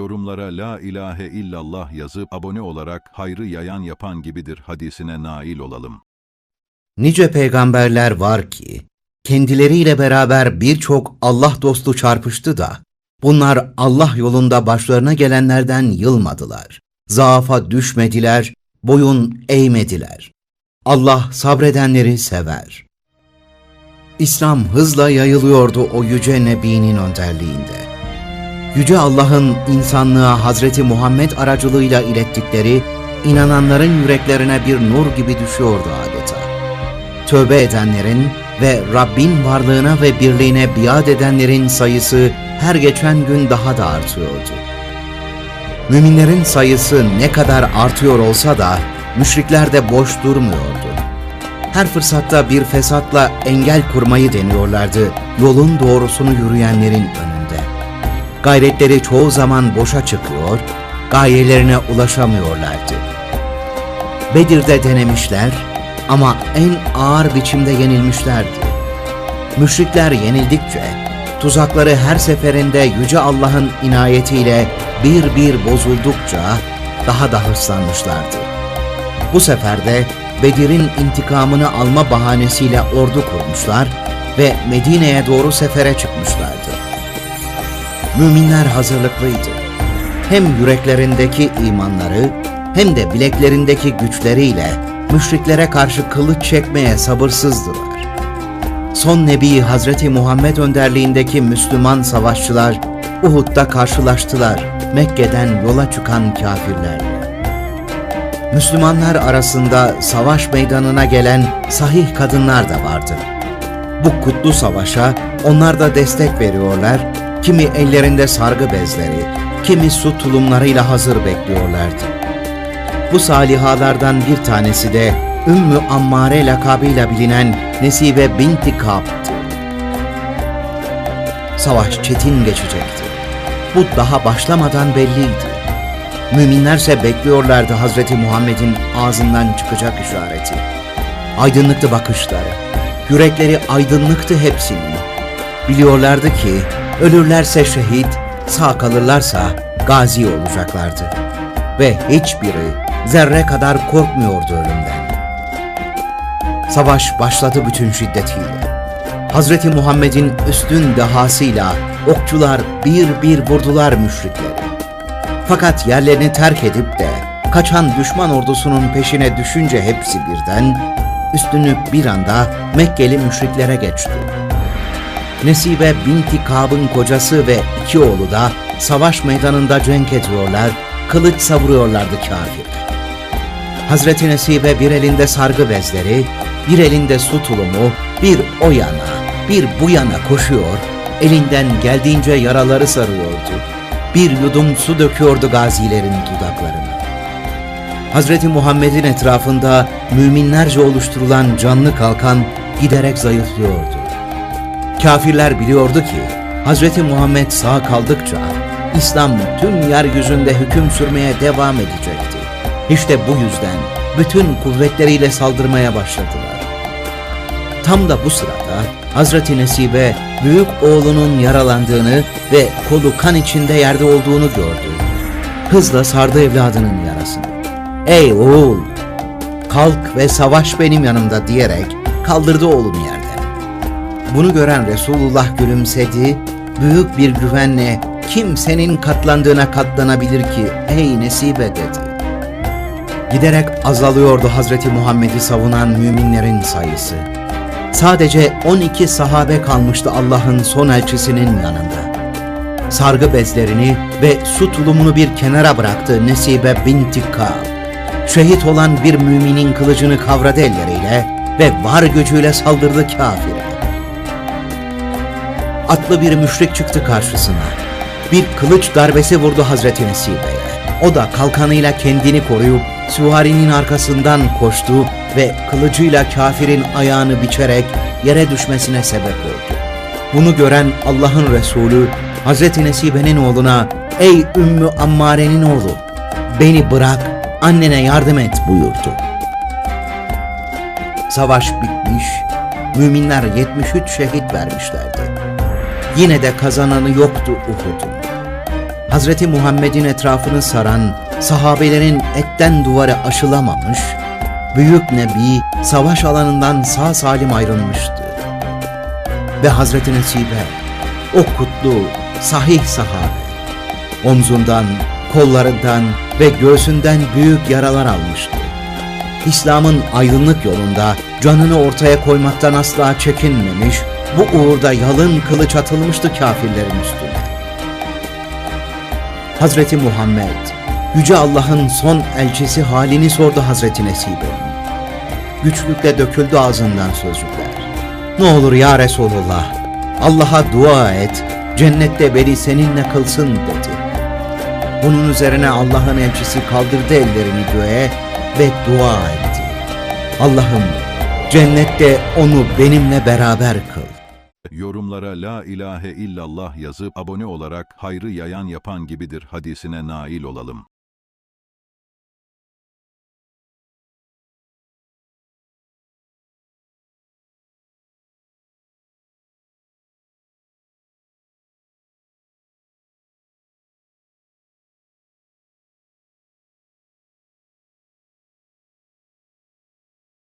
yorumlara la ilahe illallah yazıp abone olarak hayrı yayan yapan gibidir hadisine nail olalım. Nice peygamberler var ki, kendileriyle beraber birçok Allah dostu çarpıştı da, bunlar Allah yolunda başlarına gelenlerden yılmadılar. Zaafa düşmediler, boyun eğmediler. Allah sabredenleri sever. İslam hızla yayılıyordu o yüce Nebi'nin önderliğinde. Yüce Allah'ın insanlığa Hazreti Muhammed aracılığıyla ilettikleri, inananların yüreklerine bir nur gibi düşüyordu adeta tövbe edenlerin ve Rabbin varlığına ve birliğine biat edenlerin sayısı her geçen gün daha da artıyordu. Müminlerin sayısı ne kadar artıyor olsa da müşrikler de boş durmuyordu. Her fırsatta bir fesatla engel kurmayı deniyorlardı yolun doğrusunu yürüyenlerin önünde. Gayretleri çoğu zaman boşa çıkıyor, gayelerine ulaşamıyorlardı. Bedir'de denemişler ama en ağır biçimde yenilmişlerdi. Müşrikler yenildikçe, tuzakları her seferinde Yüce Allah'ın inayetiyle bir bir bozuldukça daha da hırslanmışlardı. Bu sefer de Bedir'in intikamını alma bahanesiyle ordu kurmuşlar ve Medine'ye doğru sefere çıkmışlardı. Müminler hazırlıklıydı. Hem yüreklerindeki imanları hem de bileklerindeki güçleriyle müşriklere karşı kılıç çekmeye sabırsızdılar. Son Nebi Hazreti Muhammed önderliğindeki Müslüman savaşçılar Uhud'da karşılaştılar Mekke'den yola çıkan kafirlerle. Müslümanlar arasında savaş meydanına gelen sahih kadınlar da vardı. Bu kutlu savaşa onlar da destek veriyorlar, kimi ellerinde sargı bezleri, kimi su tulumlarıyla hazır bekliyorlardı. Bu salihalardan bir tanesi de Ümmü Ammare lakabıyla bilinen Nesibe binti Kab'tı. Savaş çetin geçecekti. Bu daha başlamadan belliydi. Müminlerse bekliyorlardı Hazreti Muhammed'in ağzından çıkacak işareti. Aydınlıktı bakışları. Yürekleri aydınlıktı hepsinin. Biliyorlardı ki ölürlerse şehit, sağ kalırlarsa gazi olacaklardı. Ve hiçbiri zerre kadar korkmuyordu ölümden. Savaş başladı bütün şiddetiyle. Hazreti Muhammed'in üstün dehasıyla okçular bir bir vurdular müşrikleri. Fakat yerlerini terk edip de kaçan düşman ordusunun peşine düşünce hepsi birden üstünlük bir anda Mekkeli müşriklere geçti. Nesibe binti Kab'ın kocası ve iki oğlu da savaş meydanında cenk ediyorlar, kılıç savuruyorlardı kafirler. Hazreti Nesibe bir elinde sargı bezleri, bir elinde su tulumu, bir o yana, bir bu yana koşuyor, elinden geldiğince yaraları sarıyordu. Bir yudum su döküyordu gazilerin dudaklarına. Hazreti Muhammed'in etrafında müminlerce oluşturulan canlı kalkan giderek zayıflıyordu. Kafirler biliyordu ki Hazreti Muhammed sağ kaldıkça İslam tüm yeryüzünde hüküm sürmeye devam edecekti. İşte bu yüzden bütün kuvvetleriyle saldırmaya başladılar. Tam da bu sırada Hazreti Nesibe büyük oğlunun yaralandığını ve kolu kan içinde yerde olduğunu gördü. Hızla sardı evladının yarasını. Ey oğul! Kalk ve savaş benim yanımda diyerek kaldırdı oğlunu yerden. Bunu gören Resulullah gülümsedi, büyük bir güvenle kimsenin katlandığına katlanabilir ki ey Nesibe dedi. Giderek azalıyordu Hazreti Muhammed'i savunan müminlerin sayısı. Sadece 12 sahabe kalmıştı Allah'ın son elçisinin yanında. Sargı bezlerini ve su tulumunu bir kenara bıraktı Nesibe binti Ka'b. Şehit olan bir müminin kılıcını kavradı elleriyle ve var gücüyle saldırdı kafire. Atlı bir müşrik çıktı karşısına. Bir kılıç darbesi vurdu Hazreti Nesibe'ye. O da kalkanıyla kendini koruyup süvarinin arkasından koştu ve kılıcıyla kafirin ayağını biçerek yere düşmesine sebep oldu. Bunu gören Allah'ın Resulü Hazreti Nesibe'nin oğluna ''Ey Ümmü Ammare'nin oğlu, beni bırak, annene yardım et.'' buyurdu. Savaş bitmiş, müminler 73 şehit vermişlerdi. Yine de kazananı yoktu Uhud'un. Hazreti Muhammed'in etrafını saran sahabelerin etten duvarı aşılamamış, Büyük Nebi savaş alanından sağ salim ayrılmıştı. Ve Hazreti Nesibe, o kutlu, sahih sahabe, omzundan, kollarından ve göğsünden büyük yaralar almıştı. İslam'ın aydınlık yolunda canını ortaya koymaktan asla çekinmemiş, bu uğurda yalın kılıç atılmıştı kafirlerin üstüne. Hazreti Muhammed, Yüce Allah'ın son elçisi halini sordu Hazreti Nesibe'nin. Güçlükle döküldü ağzından sözcükler. Ne olur ya Resulullah, Allah'a dua et, cennette beni seninle kılsın dedi. Bunun üzerine Allah'ın elçisi kaldırdı ellerini göğe ve dua etti. Allah'ım cennette onu benimle beraber kıl. Yorumlara la ilahe illallah yazıp abone olarak hayrı yayan yapan gibidir hadisine nail olalım.